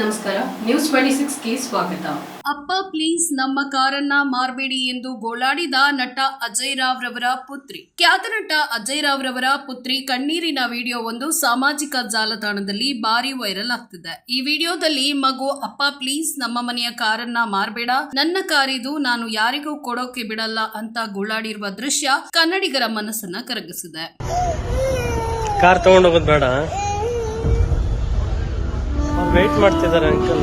ನಮಸ್ಕಾರ news twenty ಸಿಕ್ಸ್ಗೆ ಸ್ವಾಗತ. ಅಪ್ಪ ಪ್ಲೀಸ್ ನಮ್ಮ ಕಾರನ್ನ ಮಾರ್ಬೇಡಿ ಎಂದು ಗೋಳಾಡಿದ ನಟ ಅಜಯ್ ರಾವ್ ರವರ ಪುತ್ರಿ. ಖ್ಯಾತ ನಟ ಅಜಯ್ ರಾವ್ ರವರ ಪುತ್ರಿ ಕಣ್ಣೀರಿನ ವಿಡಿಯೋ ಒಂದು ಸಾಮಾಜಿಕ ಜಾಲತಾಣದಲ್ಲಿ ಭಾರಿ ವೈರಲ್ ಆಗ್ತಿದೆ. ಈ ವಿಡಿಯೋದಲ್ಲಿ ಮಗು ಅಪ್ಪ ಪ್ಲೀಸ್ ನಮ್ಮ ಮನೆಯ ಕಾರನ್ನ ಮಾರ್ಬೇಡ. ನನ್ನ ಕಾರಿದು ನಾನು ಯಾರಿಗೂ ಕೊಡೋಕೆ ಬಿಡಲ್ಲ ಅಂತ ಗೋಳಾಡಿರುವ ದೃಶ್ಯ ಕನ್ನಡಿಗರ ಮನಸ್ಸನ್ನ ಕರಗಿಸಿದೆ. ಕಾರ್ ತಗೊಂಡೋಗೋದು ಬೇಡ. ವೆಯ್ಟ್ ಮಾಡ್ತಿದ್ದಾರೆ ಅಂಕಲ್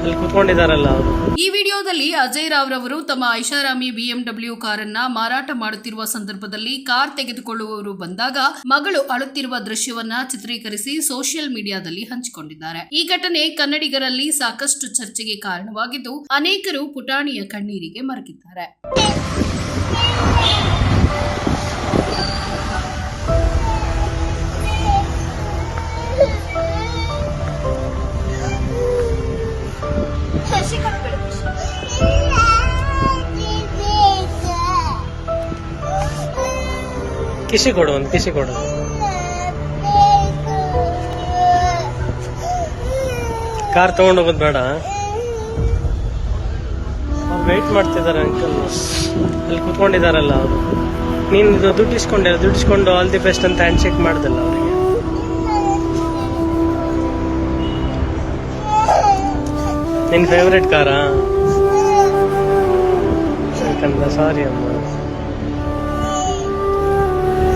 ಅಲ್ಲಿ ಕುತ್ಕೊಂಡಿದಾರಲ್ಲ ಅವರು. ಈ ವಿಡಿಯೋದಲ್ಲಿ ಅಜಯ್ ರಾವ್ ರವರು ತಮ್ಮ ಐಷಾರಾಮಿ ಬಿಎಂಡಬ್ಲ್ಯೂ ಕಾರನ್ನ ಮಾರಾಟ ಮಾಡುತ್ತಿರುವ ಸಂದರ್ಭದಲ್ಲಿ ಕಾರ್ ತೆಗೆದುಕೊಳ್ಳುವವರು ಬಂದಾಗ ಮಗಳು ಅಳುತ್ತಿರುವ ದೃಶ್ಯವನ್ನ ಚಿತ್ರೀಕರಿಸಿ ಸೋಷಿಯಲ್ ಮೀಡಿಯಾದಲ್ಲಿ ಹಂಚಿಕೊಂಡಿದ್ದಾರೆ. ಈ ಘಟನೆ ಕನ್ನಡಿಗರಲ್ಲಿ ಸಾಕಷ್ಟು ಚರ್ಚೆಗೆ ಕಾರಣವಾಗಿದ್ದು ಅನೇಕರು ಪುಟಾಣಿಯ ಕಣ್ಣೀರಿಗೆ ಮರಗಿದ್ದಾರೆ. ಕಿಸಿ ಕೊಡು, ಒಂದು ಕಿಸಿ ಕೊಡು. ಕಾರ್ ತಗೊಂಡು ಹೋಗೋದು ಬೇಡ. ವೆಯ್ಟ್ ಮಾಡ್ತಿದ್ದಾರೆ ಅಂಕಲ್ ಅಲ್ಲಿ ಕುತ್ಕೊಂಡಿದಾರಲ್ಲ ಅವರು. ನೀನು ಇದು ದುಡ್ಡು ಇಸ್ಕೊಂಡೆ, ದುಡ್ಡು ಇಸ್ಕೊಂಡು ಆಲ್ ದಿ ಬೆಸ್ಟ್ ಅಂತ ಹ್ಯಾಂಡ್ ಶೇಕ್ ಮಾಡ್ದಲ್ಲ ಅವರಿಗೆ. ನಿನ್ನ ಫೇವ್ರೆಟ್ ಕಾರಾ ಯಾಕಂದ್ರೆ ಸಾರಿ ಅಮ್ಮ.